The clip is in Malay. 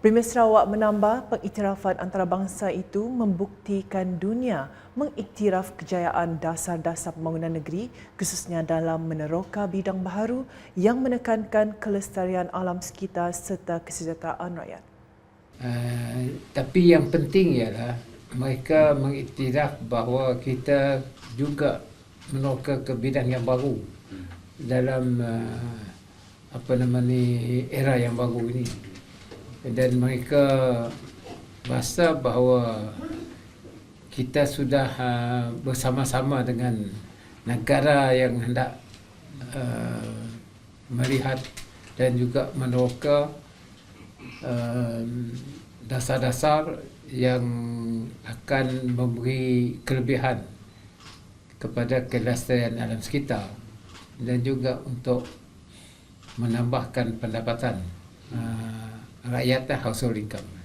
Premier Sarawak menambah pengiktirafan antarabangsa itu membuktikan dunia mengiktiraf kejayaan dasar-dasar pembangunan negeri khususnya dalam meneroka bidang baharu yang menekankan kelestarian alam sekitar serta kesejahteraan rakyat. Uh, tapi yang penting ialah mereka mengiktiraf bahawa kita juga meneroka ke bidang yang baru dalam uh, apa nama ni era yang baru ini dan mereka rasa bahawa kita sudah uh, bersama-sama dengan negara yang hendak uh, melihat dan juga meneroka uh, dasar-dasar yang akan memberi kelebihan kepada kelestarian alam sekitar dan juga untuk menambahkan pendapatan uh, rakyat household income.